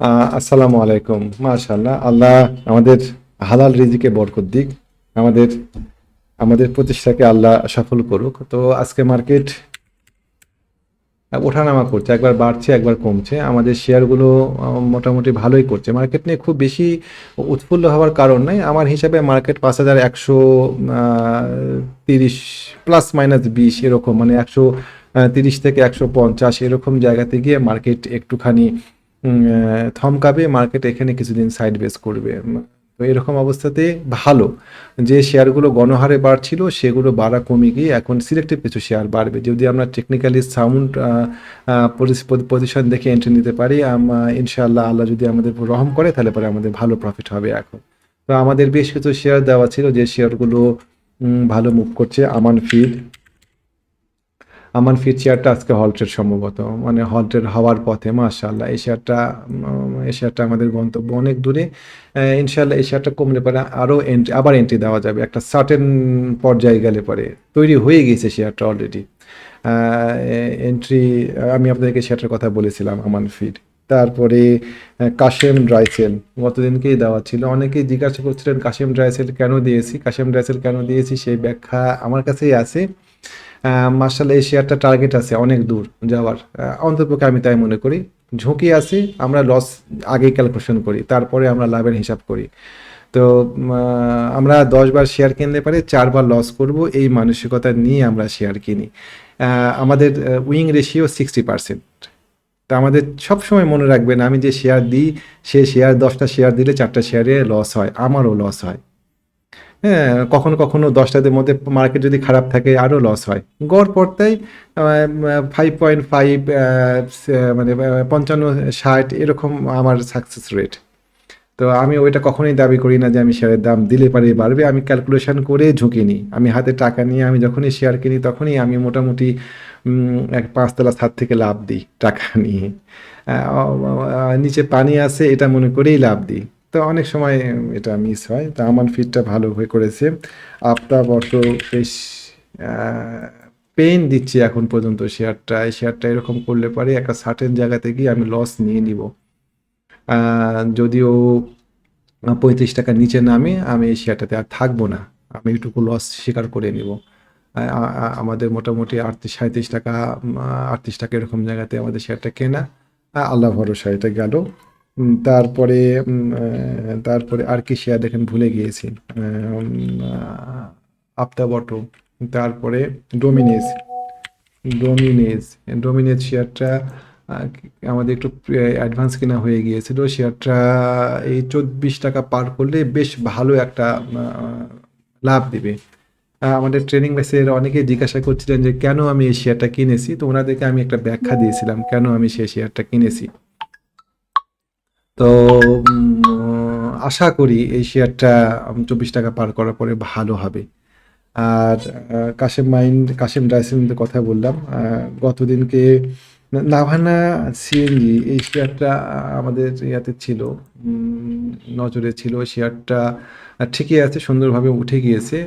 আসসালামু আলাইকুম। মাশাল্লাহ আল্লাহ আমাদের হালাল রিজিকে বরকত দিক, আমাদের আমাদের প্রতিষ্ঠাকে আল্লাহ সফল করুক। তো আজকে মার্কেট ওঠানামা করছে, একবার বাড়ছে, একবার কমছে। আমাদের শেয়ারগুলো মোটামুটি ভালোই করছে। মার্কেট নিয়ে খুব বেশি উৎফুল্ল হওয়ার কারণ নাই। আমার হিসাবে মার্কেট পাঁচ হাজার একশো তিরিশ প্লাস মাইনাস বিশ এরকম মানে একশো তিরিশ থেকে একশো পঞ্চাশ এরকম জায়গাতে গিয়ে মার্কেট একটুখানি থমকাবে মার্কেট এখানে কিছুদিন সাইড বেস করবে। তো এরকম অবস্থাতে ভালো। যে শেয়ারগুলো গণহারে বাড়ছিল, সেগুলো বাড়া কমে গিয়ে এখন সিলেক্টিভ কিছু শেয়ার বাড়বে। যদি আমরা টেকনিক্যালি সাউন্ড পজিশন দেখে এন্ট্রি নিতে পারি ইনশাআল্লাহ আল্লাহ যদি আমাদের রহম করে, তাহলে পরে আমাদের ভালো প্রফিট হবে এখন। তো আমাদের বেশ কিছু শেয়ার দেওয়া ছিল, যে শেয়ারগুলো ভালো মুভ করছে আমান ফিড আমান ফিড শেয়ারটা আজকে হল্টের সম্ভবত। মানে হল্টের হওয়ার পথে, মাশাআল্লাহ, এই শেয়ারটা আমাদের গন্তব্য অনেক দূরে। ইনশাল্লাহ এই শেয়ারটা কমলে পরে আরও এন্ট্রি আবার এন্ট্রি দেওয়া যাবে। একটা সার্টেন পর্যায়ে গেলে পরে। তৈরি হয়ে গেছে শেয়ারটা অলরেডি এন্ট্রি আমি আপনাদেরকে শেয়ারটার কথা বলেছিলাম আমান ফিড তারপরে কাশেম ড্রাইসেল গতদিনকেই দেওয়া ছিল। অনেকেই জিজ্ঞাসা করছিলেন কাশেম ড্রাইসেল কেন দিয়েছি? কাশেম ড্রাইসেল কেন দিয়েছি? সেই ব্যাখ্যা আমার কাছেই আছে। মার্শাল এই শেয়ারটা টার্গেট আছে অনেক দূর যাওয়ার। অন্ততপক্ষে আমি তাই মনে করি। ঝুঁকি আছে, আমরা লস আগেই ক্যালকুলেশন করি, তারপরে আমরা লাভের হিসাব করি। তো আমরা দশবার শেয়ার কিনতে পারি চারবার লস করব, এই মানসিকতা নিয়ে আমরা শেয়ার কিনি। আমাদের উইং রেশিও সিক্সটি পার্সেন্ট তা আমাদের সবসময় মনে রাখবেন, আমি যে শেয়ার দিই, সে শেয়ার দশটা শেয়ার দিলে চারটা শেয়ারে লস হয়, আমারও লস হয়। হ্যাঁ কখনো কখনো দশটাদের মধ্যে মার্কেট যদি খারাপ থাকে আরও লস হয়। গড় পড়তেই ফাইভ পয়েন্ট ফাইভ মানে পঞ্চান্ন, ষাট, এরকম আমার সাকসেস রেট তো আমি ওইটা কখনোই দাবি করি না যে আমি শেয়ারের দাম দিলে পারে বাড়বে, আমি ক্যালকুলেশন করে ঝুঁকি নিই। আমি হাতে টাকা নিয়ে আমি যখনই শেয়ার কিনি, তখনই আমি মোটামুটি এক পাঁচতলা ছাদ থেকে লাভ দিই টাকা নিয়ে। নিচে পানি আছে, এটা মনে করেই লাভ দিই। তো অনেক সময় এটা মিস হয়। তো আমার ফিটটা ভালো হয়ে করেছে। আপটা বর্ষ বেশ পেইন দিচ্ছে এখন পর্যন্ত শেয়ারটা এই শেয়ারটা এরকম করলে পরে একটা সার্টেন জায়গাতে গিয়ে আমি লস নিয়ে নিব। যদিও পঁয়ত্রিশ টাকার নিচে নামে আমি এই শেয়ারটাতে আর থাকব না। আমি এটুকু লস স্বীকার করে নিব। আমাদের মোটামুটি আটত্রিশ সাঁত্রিশ টাকা আটত্রিশ টাকা এরকম জায়গাতে আমাদের শেয়ারটা কেনা। আল্লাহ ভরসা, এটা গেল। তারপরে তারপরে আর কি শেয়ার দেখেন ভুলে গিয়েছি। আপতা বটো, তারপরে ডোমিনেজ ডোমিনেজ ডোমিনেজ শেয়ারটা আমাদের একটু অ্যাডভান্স কেনা হয়ে গিয়েছিল। শেয়ারটা এই চব্বিশ টাকা পার করলে বেশ ভালো একটা লাভ দেবে। আমাদের ট্রেনিং ব্যাচের অনেকেই জিজ্ঞাসা করছিলেন যে, কেন আমি এই শেয়ারটা কিনেছি? তো ওনাদেরকে আমি একটা ব্যাখ্যা দিয়েছিলাম, কেন আমি সেই শেয়ারটা কিনেছি? তো আশা করি এই শেয়ারটা চব্বিশ টাকা পার করার পরে ভালো হবে। আর কাশেম মাইন্ড, কাশেম ডাইসের কথা বললাম। গতদিনকে নাভানা সিএনজি এই শেয়ারটা আমাদের ইয়াতে ছিল। নজরে ছিল। শেয়ারটা ঠিকই আছে, সুন্দরভাবে উঠে গিয়েছে।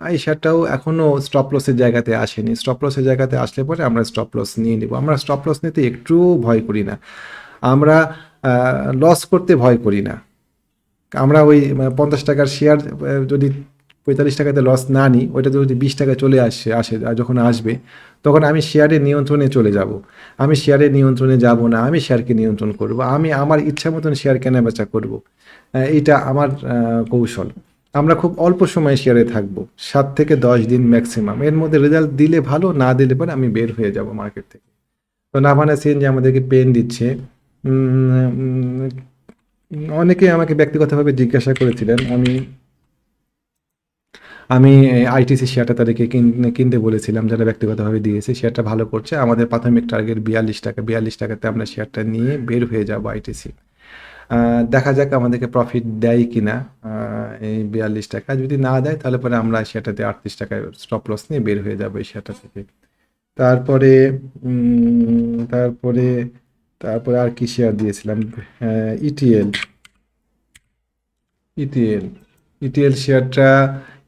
এই শেয়ারটাও এখনও স্টপ লসের জায়গাতে আসেনি। স্টপ লসের জায়গাতে আসলে পরে আমরা স্টপ লস নিয়ে নিব। আমরা স্টপ লস নিতে একটু ভয় করি না। আমরা লস করতে ভয় করি না। আমরা ওই পঞ্চাশ টাকার শেয়ার যদি পঁয়তাল্লিশ টাকাতে লস না নিই, ওইটা যদি বিশ টাকায় চলে আসে আসে যখন আসবে, তখন আমি শেয়ারের নিয়ন্ত্রণে চলে যাব। আমি শেয়ারের নিয়ন্ত্রণে যাব না, আমি শেয়ারকে নিয়ন্ত্রণ করব। আমি আমার ইচ্ছা মতন শেয়ার কেনা বেচা করব এইটা আমার কৌশল। আমরা খুব অল্প সময় শেয়ারে থাকব। সাত থেকে দশ দিন ম্যাক্সিমাম এর মধ্যে রেজাল্ট দিলে ভালো, না দিলে পরে আমি বের হয়ে যাব মার্কেট থেকে। তো নাভানা সিএন যে আমাদেরকে পেন দিচ্ছে অনেকে আমাকে ব্যক্তিগতভাবে জিজ্ঞাসা করেছিলেন আমি আমি আইটিসি শেয়ারটা তাদেরকে কিন- কিনতে বলেছিলাম যারা ব্যক্তিগতভাবে দিয়েছে শেয়ারটা ভালো করছে আমাদের প্রাথমিক টার্গেট বিয়াল্লিশ টাকা বিয়াল্লিশ টাকাতে আমরা শেয়ারটা নিয়ে বের হয়ে যাব আইটিসি। দেখা যাক আমাদেরকে প্রফিট দেয় কিনা আহ, এই বিয়াল্লিশ টাকা। যদি না দেয় তাহলে পরে আমরা শেয়ারটাতে আটত্রিশ টাকায় স্টপ লস নিয়ে বের হয়ে যাব এই শেয়ারটা থেকে। তারপরে তারপরে তারপরে আর কি শেয়ার দিয়েছিলাম? ইটিএল ইটিএল ইটিএল শেয়ারটা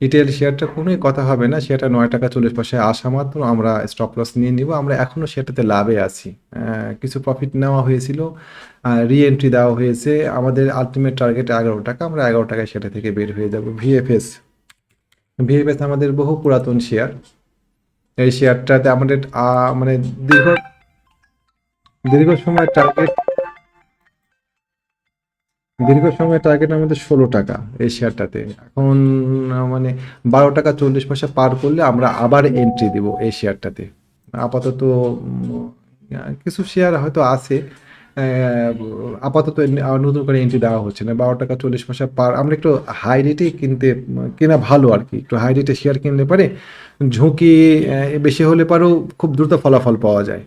ইটিএল শেয়ারটা কোনোই কথা হবে না সেটা নয় টাকা চল্লিশ পয়সায় আসা মাত্র, আমরা স্টপ লস নিয়ে নিব, আমরা এখনও সেটাতে লাভে আছি। কিছু প্রফিট নেওয়া হয়েছিল রি এন্ট্রি দেওয়া হয়েছে, আমাদের আলটিমেট টার্গেট এগারো টাকা, আমরা এগারো টাকায় সেটা থেকে বের হয়ে যাব ভিএফএস ভিএফএস আমাদের বহু পুরাতন শেয়ার এই শেয়ারটাতে আমাদের মানে দীর্ঘ দীর্ঘ সময় টার্গেট দীর্ঘ সময় টার্গেট আমাদের ষোলো টাকা এই শেয়ারটাতে এখন মানে বারো টাকা চল্লিশ পয়সা পার করলে আমরা আবার এন্ট্রি দিব এই শেয়ারটাতে আপাতত কিছু শেয়ার হয়তো আছে আপাতত নতুন করে এন্ট্রি দেওয়া হচ্ছে না। বারো টাকা চল্লিশ পয়সা পার, আমরা একটু হাই রেটেই কিনতে, কেনা ভালো আর কি। একটু হাই রেটে শেয়ার কিনলে পারে, ঝুঁকি বেশি হলে পারেও খুব দ্রুত ফলাফল পাওয়া যায়।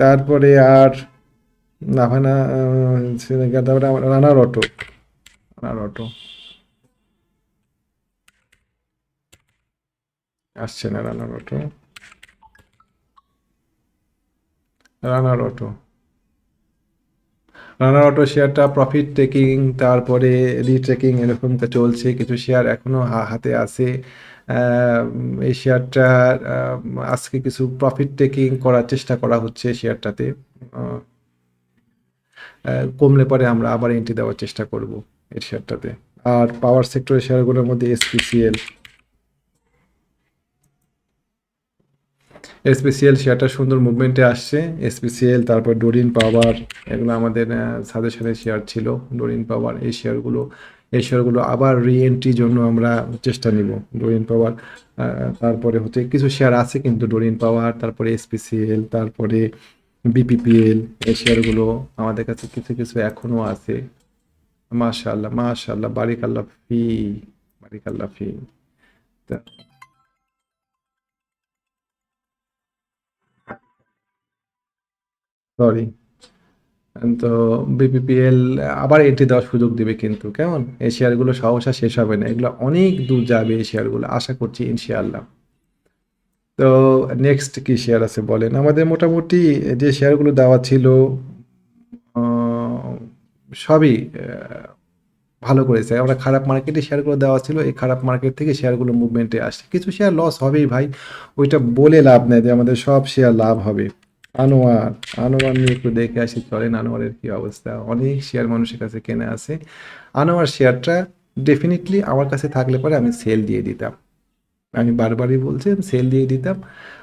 তারপরে আর নাভানা শ্রীলঙ্কা তারপরে রানার অটো রানার অটো আসছে না Runner auto Runner auto Runner auto শেয়ারটা প্রফিট টেকিং তারপরে রিটেকিং এরকম চলছে। কিছু শেয়ার এখনও হা- হাতে আছে। এই শেয়ারটা আজকে কিছু প্রফিট টেকিং করার চেষ্টা করা হচ্ছে শেয়ারটাতে কমলে পরে আমরা আবার এন্ট্রি দেওয়ার চেষ্টা করব এই শেয়ারটাতে আর পাওয়ার সেক্টরের শেয়ারগুলোর মধ্যে এসপিসিএল এসপিসিএল শেয়ারটা সুন্দর মুভমেন্টে আসছে। এসপিসিএল তারপর ডোরিন পাওয়ার এগুলো আমাদের সাজেশনের শেয়ার ছিল। ডোরিন পাওয়ার এই শেয়ারগুলো এই শেয়ারগুলো আবার রিএন্ট্রির জন্য আমরা চেষ্টা নিব। ডোরিন পাওয়ার তারপরে হচ্ছে কিছু শেয়ার আছে কিন্তু ডোরিন পাওয়ার তারপরে এসপিসিএল তারপরে বিপিপিএল এই শেয়ারগুলো আমাদের কাছে কিছু কিছু এখনও আছে। মাশাআল্লাহ মাশাআল্লাহ বারিকাল্লাহ ফি বারিকাল্লাহ ফি তা সরি তো বিপিপিএল আবার এন্ট্রি দেওয়ার সুযোগ দিবে কিন্তু, কেমন? এই শেয়ারগুলো সহসা শেষ হবে না। এগুলো অনেক দূর যাবে এই শেয়ারগুলো আশা করছি ইনশাআল্লাহ। তো নেক্সট কি শেয়ার আছে বলেন? আমাদের মোটামুটি যে শেয়ারগুলো দেওয়া ছিল সবই ভালো করেছে। আমরা খারাপ মার্কেটে শেয়ারগুলো দেওয়া ছিল, এই খারাপ মার্কেট থেকে শেয়ারগুলো মুভমেন্টে আসছে। কিছু শেয়ার লস হবেই ভাই। ওইটা বলে লাভ নেই যে আমাদের সব শেয়ার লাভ হবে। আনোয়ার আনোয়ার নিয়ে একটু দেখে আসি, চলেন আনোয়ারের কি অবস্থা? অনেক শেয়ার মানুষের কাছে কেনা আছে। আনোয়ার শেয়ারটা ডেফিনেটলি আমার কাছে থাকলে পরে আমি সেল দিয়ে দিতাম। আমি বারবারই বলছি সেল দিয়ে দিতাম।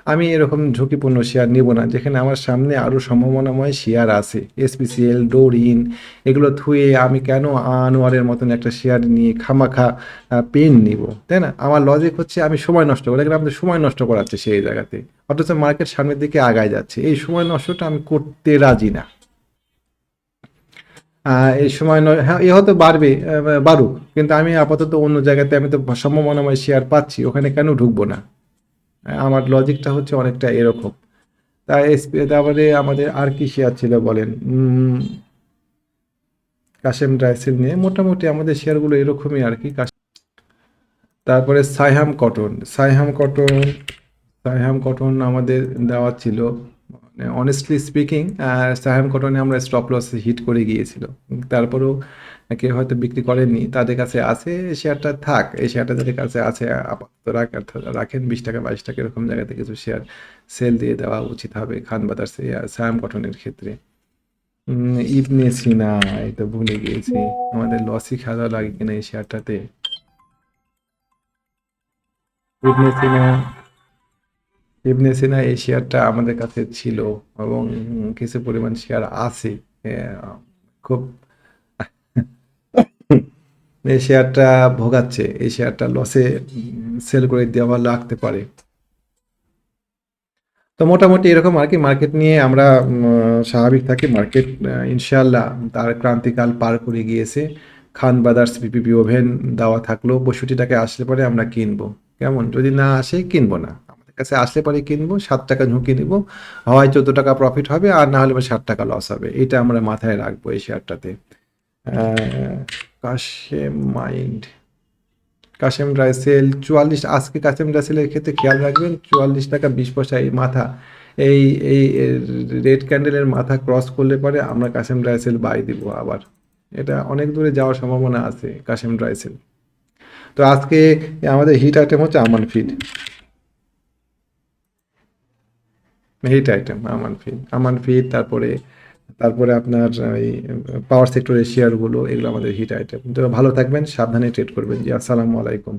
আমি এরকম ঝুঁকিপূর্ণ শেয়ার নেব না। যেখানে আমার সামনে আরও সম্ভাবনাময় শেয়ার আছে। এসপিসিএল ডোরিন এগুলো থুয়ে আমি কেন আনোয়ারের মতন একটা শেয়ার নিয়ে খামাখা পেন নিব? তাই না? আমার লজিক হচ্ছে আমি সময় নষ্ট করি। এখানে আমাদের সময় নষ্ট করাচ্ছে সেই জায়গাতে। অথচ মার্কেট সামনের দিকে আগায় যাচ্ছে। এই সময় নষ্টটা আমি করতে রাজি না। এই সময় নয় হ্যাঁ এ হয়তো বাড়বে বাড়ুক, কিন্তু আমি আপাতত অন্য জায়গাতে আমি তো সম্ভাবনাময় শেয়ার পাচ্ছি, ওখানে কেন ঢুকবো না? আমার লজিকটা হচ্ছে অনেকটা এরকম। তা তারপরে আমাদের আর কি শেয়ার ছিল বলেন? কাশেম ড্রাইসেল নিয়ে, মোটামুটি আমাদের শেয়ারগুলো এরকমই আর কি তারপরে Saiham cotton Saiham cotton Saiham cotton আমাদের দেওয়া ছিল অনেস্টলি স্পিকিং সাইহাম কটনে আমরা স্টপ লস হিট করে গিয়েছিল তারপরেও কেউ হয়তো বিক্রি করেননি, তাদের কাছে আছে শেয়ারটা থাক, এই শেয়ারটা যাদের কাছে আছে, আপাতত রাখ- রাখেন, বিশ টাকা, বাইশ টাকা, এরকম জায়গাতে কিছু শেয়ার সেল দিয়ে দেওয়া উচিত হবে খান বাজার সায়াম কটনের ক্ষেত্রে। ইবনে সিনা, এই তো ভুলে গিয়েছি, আমাদের লসই খাওয়া লাগে কিনা এই শেয়ারটাতে ইবনে সিনা ইবনে সিনা এই শেয়ারটা আমাদের কাছে ছিল এবং কিছু পরিমাণ শেয়ার আছে। খুব এই শেয়ারটা ভোগাচ্ছে এই শেয়ারটা লসে সেল করে দেওয়া লাগতে পারে। তো মোটামুটি এরকম আর কি মার্কেট নিয়ে আমরা স্বাভাবিক থাকি। মার্কেট ইনশাল্লাহ তার ক্রান্তিকাল পার করে গিয়েছে। খান ব্রাদার্স বিপিপি ওভেন দেওয়া থাকল পঁয়ষট্টি টাকায় আসলে পরে আমরা কিনবো। কেমন? যদি না আসে কিনবো না। কাছে আসলে পরে কিনবো, সাত টাকা ঝুঁকি নিব হয় চোদ্দ টাকা প্রফিট হবে আর না হলে ষাট টাকা লস হবে। এটা আমরা মাথায় রাখব এই শেয়ারটাতে কাশেম মাইন্ড। কাশেম রাইসেল চুয়াল্লিশ, আজকে কাশেম রাইসেলের ক্ষেত্রে খেয়াল রাখবেন, চুয়াল্লিশ টাকা বিশ পয়সা এই মাথা, এই এই রেড ক্যান্ডেলের মাথা ক্রস করলে পরে আমরা কাশেম রাইসেল বাই দিব আবার। এটা অনেক দূরে যাওয়ার সম্ভাবনা আছে কাশেম রাইসেল তো আজকে আমাদের হিট আইটেম হচ্ছে Aman feed hit item Aman feed Aman feed তারপরে তারপরে আপনার এই পাওয়ার সেক্টরের শেয়ারগুলো এগুলো আমাদের হিট আইটেম তো ভালো থাকবেন, সাবধানে ট্রেড করবেন। জি, আসসালামু আলাইকুম।